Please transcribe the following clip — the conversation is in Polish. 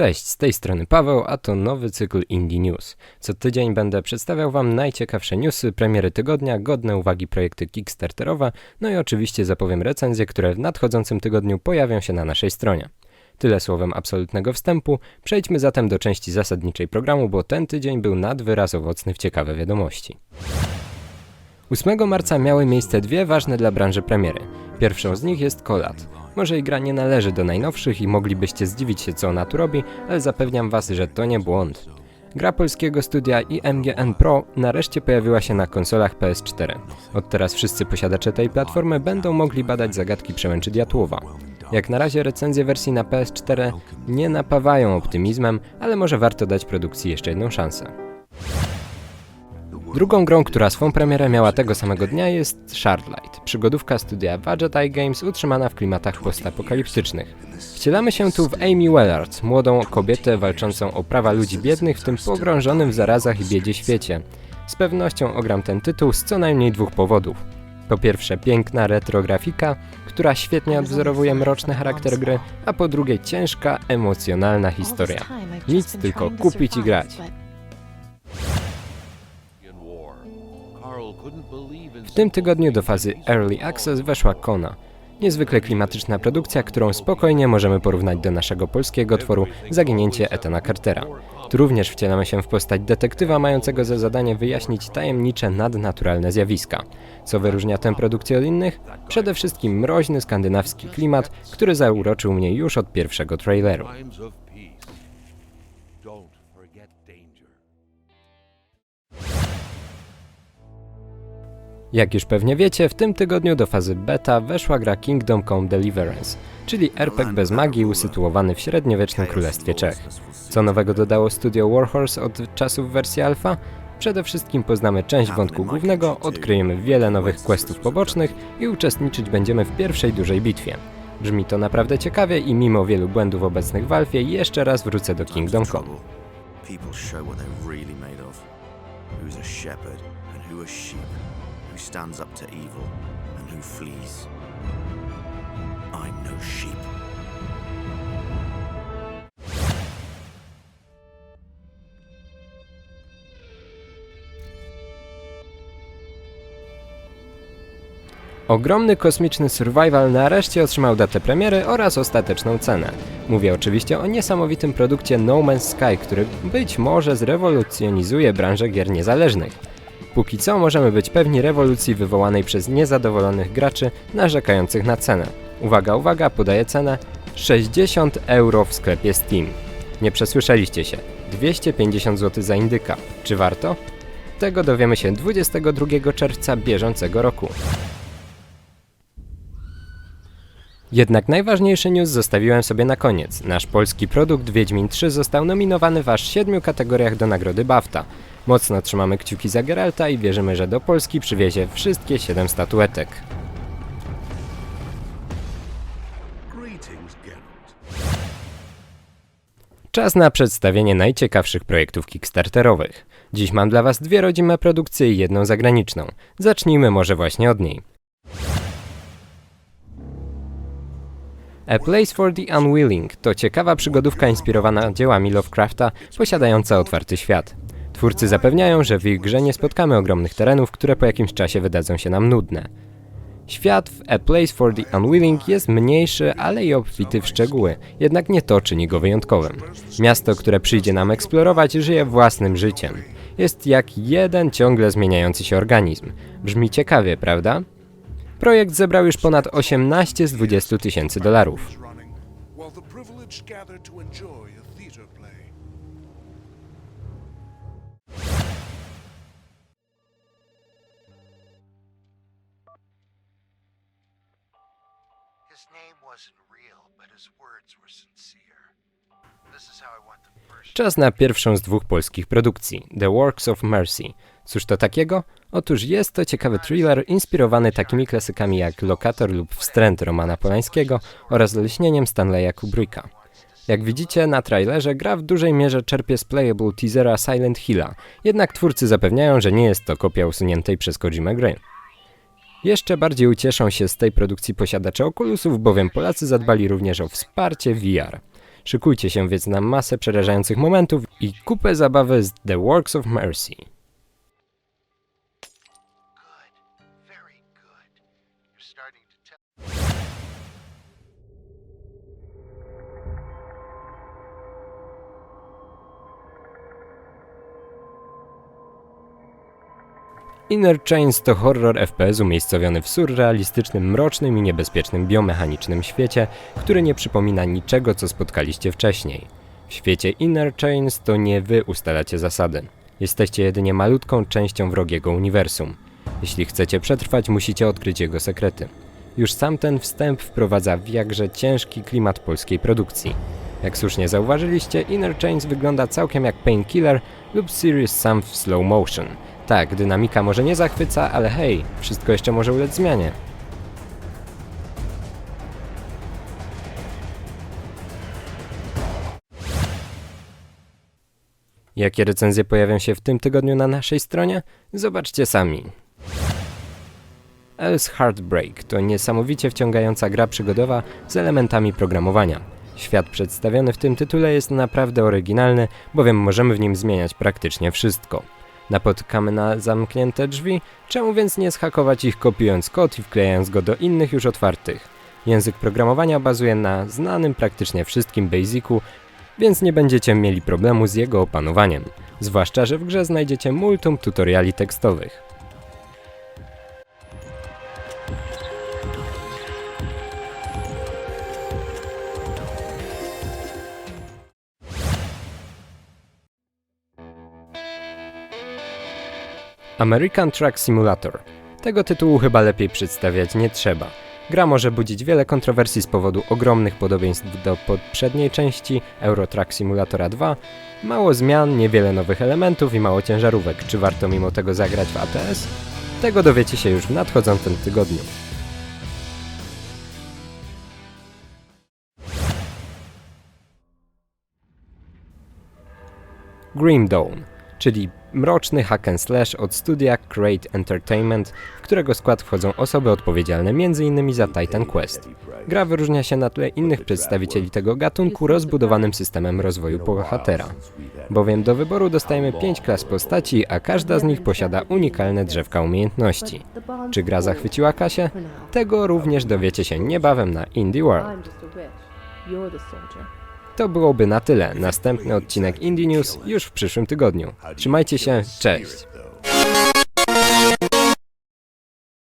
Cześć, z tej strony Paweł, a to nowy cykl Indie News. Co tydzień będę przedstawiał Wam najciekawsze newsy, premiery tygodnia, godne uwagi projekty Kickstarterowe, no i oczywiście zapowiem recenzje, które w nadchodzącym tygodniu pojawią się na naszej stronie. Tyle słowem absolutnego wstępu, przejdźmy zatem do części zasadniczej programu, bo ten tydzień był nad wyraz owocny w ciekawe wiadomości. 8 marca miały miejsce dwie ważne dla branży premiery. Pierwszą z nich jest Kolat. Może i gra nie należy do najnowszych i moglibyście zdziwić się co ona tu robi, ale zapewniam was, że to nie błąd. Gra polskiego studia IMGN Pro nareszcie pojawiła się na konsolach PS4. Od teraz wszyscy posiadacze tej platformy będą mogli badać zagadki przełęczy Diatłowa. Jak na razie recenzje wersji na PS4 nie napawają optymizmem, ale może warto dać produkcji jeszcze jedną szansę. Drugą grą, która swą premierę miała tego samego dnia jest Shardlight, przygodówka studia Eye Games utrzymana w klimatach postapokaliptycznych. Wcielamy się tu w Amy Wellard, młodą kobietę walczącą o prawa ludzi biednych w tym pogrążonym w zarazach i biedzie świecie. Z pewnością ogram ten tytuł z co najmniej dwóch powodów. Po pierwsze piękna retro grafika, która świetnie odwzorowuje mroczny charakter gry, a po drugie ciężka, emocjonalna historia. Nic tylko kupić i grać. W tym tygodniu do fazy Early Access weszła Kona. Niezwykle klimatyczna produkcja, którą spokojnie możemy porównać do naszego polskiego tworu Zaginięcie Etana Cartera. Tu również wcielamy się w postać detektywa mającego za zadanie wyjaśnić tajemnicze nadnaturalne zjawiska. Co wyróżnia tę produkcję od innych? Przede wszystkim mroźny skandynawski klimat, który zauroczył mnie już od pierwszego traileru. Jak już pewnie wiecie, w tym tygodniu do fazy beta weszła gra Kingdom Come Deliverance, czyli RPG bez magii usytuowany w średniowiecznym królestwie Czech. Co nowego dodało studio Warhorse od czasów wersji alfa? Przede wszystkim poznamy część wątku głównego, odkryjemy wiele nowych questów pobocznych i uczestniczyć będziemy w pierwszej dużej bitwie. Brzmi to naprawdę ciekawie i mimo wielu błędów obecnych w Alfie jeszcze raz wrócę do Kingdom Come. People show what they're really made of. Who's a shepherd and who a sheep. Stands up to evil and who flees. I'm no sheep. Ogromny kosmiczny survival nareszcie otrzymał datę premiery oraz ostateczną cenę. Mówię oczywiście o niesamowitym produkcie No Man's Sky, który być może zrewolucjonizuje branżę gier niezależnych. Póki co możemy być pewni rewolucji wywołanej przez niezadowolonych graczy narzekających na cenę. Uwaga, uwaga, podaję cenę 60 euro w sklepie Steam. Nie przesłyszeliście się. 250 zł za indyka. Czy warto? Tego dowiemy się 22 czerwca bieżącego roku. Jednak najważniejszy news zostawiłem sobie na koniec. Nasz polski produkt Wiedźmin 3 został nominowany w aż siedmiu kategoriach do nagrody BAFTA. Mocno trzymamy kciuki za Geralta i wierzymy, że do Polski przywiezie wszystkie 7 statuetek. Czas na przedstawienie najciekawszych projektów Kickstarterowych. Dziś mam dla Was dwie rodzime produkcje i jedną zagraniczną. Zacznijmy może właśnie od niej. A Place for the Unwilling to ciekawa przygodówka inspirowana dziełami Lovecrafta, posiadająca otwarty świat. Twórcy zapewniają, że w ich grze nie spotkamy ogromnych terenów, które po jakimś czasie wydadzą się nam nudne. Świat w A Place for the Unwilling jest mniejszy, ale i obfity w szczegóły, jednak nie to czyni go wyjątkowym. Miasto, które przyjdzie nam eksplorować, żyje własnym życiem. Jest jak jeden ciągle zmieniający się organizm. Brzmi ciekawie, prawda? Projekt zebrał już ponad 18 z 20 tysięcy dolarów. His name wasn't real, but his words were sincere. Czas na pierwszą z dwóch polskich produkcji, The Works of Mercy. Cóż to takiego? Otóż jest to ciekawy thriller inspirowany takimi klasykami jak Lokator lub Wstręt Romana Polańskiego oraz Leśnieniem Stanleya Kubricka. Jak widzicie na trailerze, gra w dużej mierze czerpie z playable teasera Silent Hilla, jednak twórcy zapewniają, że nie jest to kopia usuniętej przez Kojimę gry. Jeszcze bardziej ucieszą się z tej produkcji posiadacze Oculusów, bowiem Polacy zadbali również o wsparcie VR. Szykujcie się więc na masę przerażających momentów i kupę zabawy z The Works of Mercy. Inner Chains to horror FPS umiejscowiony w surrealistycznym, mrocznym i niebezpiecznym biomechanicznym świecie, który nie przypomina niczego, co spotkaliście wcześniej. W świecie Inner Chains to nie wy ustalacie zasady. Jesteście jedynie malutką częścią wrogiego uniwersum. Jeśli chcecie przetrwać, musicie odkryć jego sekrety. Już sam ten wstęp wprowadza w jakże ciężki klimat polskiej produkcji. Jak słusznie zauważyliście, Inner Chains wygląda całkiem jak Painkiller lub Serious Sam w slow motion. Tak, dynamika może nie zachwyca, ale hej, wszystko jeszcze może ulec zmianie. Jakie recenzje pojawią się w tym tygodniu na naszej stronie? Zobaczcie sami. Else Heartbreak to niesamowicie wciągająca gra przygodowa z elementami programowania. Świat przedstawiony w tym tytule jest naprawdę oryginalny, bowiem możemy w nim zmieniać praktycznie wszystko. Napotykamy na zamknięte drzwi, czemu więc nie zhakować ich kopiując kod i wklejając go do innych już otwartych? Język programowania bazuje na znanym praktycznie wszystkim Basicu, więc nie będziecie mieli problemu z jego opanowaniem. Zwłaszcza, że w grze znajdziecie multum tutoriali tekstowych. American Truck Simulator. Tego tytułu chyba lepiej przedstawiać nie trzeba. Gra może budzić wiele kontrowersji z powodu ogromnych podobieństw do poprzedniej części Euro Truck Simulatora 2. Mało zmian, niewiele nowych elementów i mało ciężarówek. Czy warto mimo tego zagrać w ATS? Tego dowiecie się już w nadchodzącym tygodniu. Grim Dawn, czyli mroczny hack and slash od studia Create Entertainment, w którego skład wchodzą osoby odpowiedzialne m.in. za Titan Quest. Gra wyróżnia się na tle innych przedstawicieli tego gatunku rozbudowanym systemem rozwoju bohatera, bowiem do wyboru dostajemy 5 klas postaci, a każda z nich posiada unikalne drzewka umiejętności. Czy gra zachwyciła Kasię? Tego również dowiecie się niebawem na Indie World. To byłoby na tyle. Następny odcinek Indie News już w przyszłym tygodniu. Trzymajcie się, cześć!